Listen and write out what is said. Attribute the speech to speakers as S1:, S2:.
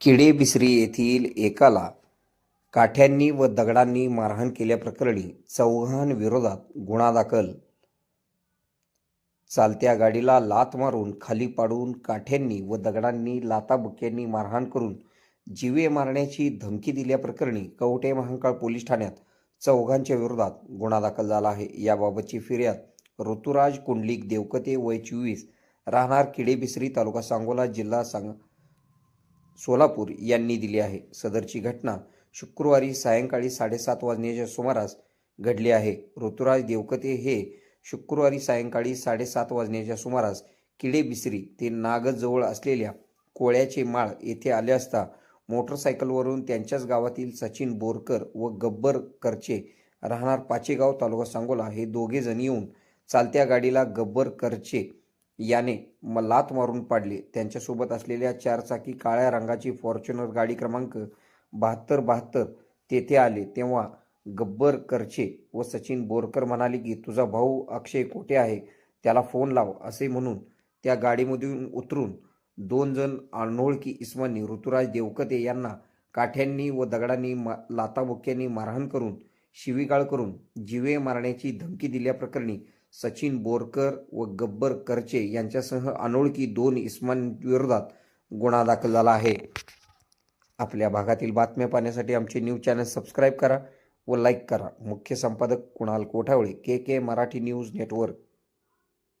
S1: किडे
S2: बिसरी येथील एकाला काठ्यांनी व दगडांनी मारहाण केल्याप्रकरणी चौघांविरोधात गुन्हा दाखल. चालत्या गाडीला लात मारून खाली पाडून काठ्यांनी व दगडांनी लाताबुक्यांनी मारहाण करून जीवे मारण्याची धमकी दिल्याप्रकरणी कवठे महांकाळ पोलीस ठाण्यात चौघांच्या विरोधात गुन्हा दाखल झाला आहे. याबाबतची फिर्याद ऋतुराज कुंडलिक देवकते वय चोवीस राहणार किडेबिसरी तालुका सांगोला जिल्हा सांग सोलापूर यांनी दिली आहे. सदरची घटना शुक्रवारी सायंकाळी साडेसात वाजण्याच्या सुमारास घडली आहे. ऋतुराज देवकते हे शुक्रवारी सायंकाळी साडेसात वाजण्याच्या सुमारास किडे बिसरी ते नागजवळ असलेल्या कोळ्याचे माळ येथे आले असता मोटरसायकलवरून त्यांच्याच गावातील सचिन बोरकर व गब्बर करचे राहणार पाचेगाव तालुका सांगोला हे दोघे जण येऊन चालत्या गाडीला गब्बर करचे याने म लात मारून पाडले. त्यांच्यासोबत असलेल्या चारचाकी काळ्या रंगाची फॉर्च्युनर गाडी क्रमांक बहात्तर बहात्तर तेथे आले. तेव्हा गब्बर करचे व सचिन बोरकर म्हणाले की तुझा भाऊ अक्षय कोठे आहे? त्याला फोन लाव असे म्हणून त्या गाडीमधून उतरून दोन जण अनोळखी इस्मांनी ऋतुराज देवकते यांना काठ्यांनी व दगडांनी मा लाताबुक्यांनी मारहाण करून शिवीगाळ करून जिवे मारण्याची धमकी दिल्याप्रकरणी सचिन बोरकर व गब्बर करचे यांच्यासह अनोळखी दोन इस्मांविरोधात गुन्हा दाखल झाला आहे. आपल्या भागातील बातम्या पाहण्यासाठी आमचे न्यूज चॅनल सबस्क्राईब करा व लाईक करा. मुख्य संपादक Kunal Kothawale K K Marathi news network.